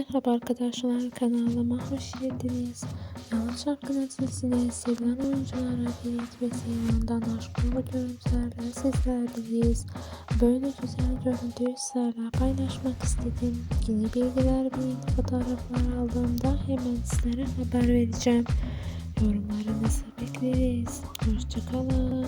Merhaba arkadaşlar kanalıma hoş geldiniz. Yanlış Hakkın dizisine sevilen oyunculara Ferit ve Seyhan'dan aşk görüntülerle sizlerleyiz. Böyle güzel görüntüyü sizlerle paylaşmak istedim. Yeni bilgiler ve fotoğraflar aldığımda hemen sizlere haber vereceğim. Yorumlarınızı bekleriz. Hoşçakalın.